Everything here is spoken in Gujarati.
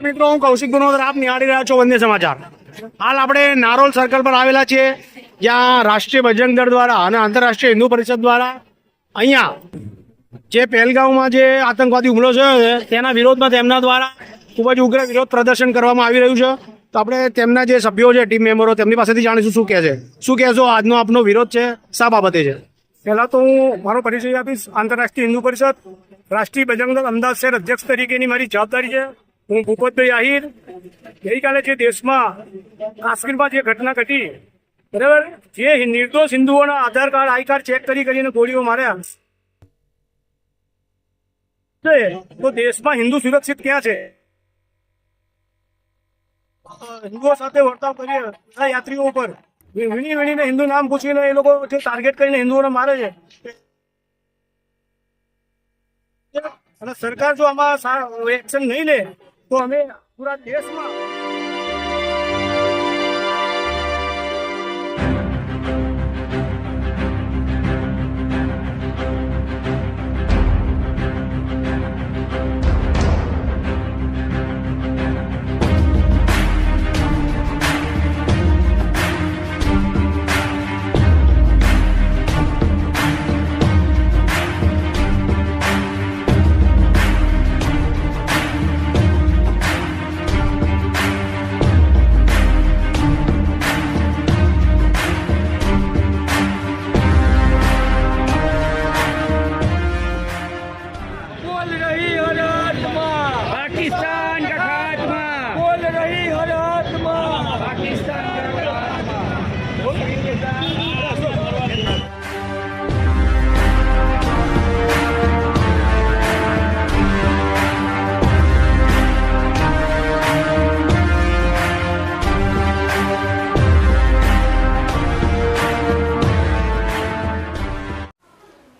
મિત્રો, હું કૌશિક ગુનોદર આપ નિહાળી રહ્યા છો વંદે સમાચાર. હાલ આપણે નારોલ સર્કલ પર આવેલા છીએ, જ્યાં રાષ્ટ્રીય બજરંગ દળ દ્વારા અને આંતરરાષ્ટ્રીય હિન્દુ પરિષદ દ્વારા અહીંયા જે પહેલગાંવમાં જે આતંકવાદી હુમલો થયો છે, તેના વિરોધમાં તેમના દ્વારા ખૂબ જ ઉગ્ર વિરોધ પ્રદર્શન કરવામાં આવી રહ્યું છે. તો આપણે તેમના જે સભ્યો છે ટીમ મેમ્બરો તેમની પાસેથી જાણીશું શું કહે છે. શું કહેશો? આજનો આપનો વિરોધ છે, શા બાબતે છે? પહેલાં તો હું મારો પરિચય આપીશ. આંતરરાષ્ટ્રીય હિન્દુ પરિષદ, રાષ્ટ્રીય બજરંગ અમદાવાદ શહેર અધ્યક્ષ તરીકેની મારી જવાબદારી છે. હું ભૂપતભાઈ આહિર. ગઈકાલે જે દેશમાં કાશ્મીરમાં જે ઘટના ઘટી, બરાબર? જે નિર્દોષ હિન્દુઓના Aadhaar card, I card check કરી કરીને ગોળીઓ માર્યા. તો દેશમાં હિન્દુ સુરક્ષિત ક્યાં છે? હિન્દુઓ સાથે વર્તાવ કરીએ, બધા યાત્રીઓ ઉપર. વીણી વીણીને હિન્દુ નામ પૂછીને એ લોકો ટાર્ગેટ કરીને હિન્દુઓને મારે છે. અને સરકાર જો આમાં એક્શન નહીં લે, તો અમે પૂરા દેશમાં બોલ રહી હર આત્મા પાકિસ્તાન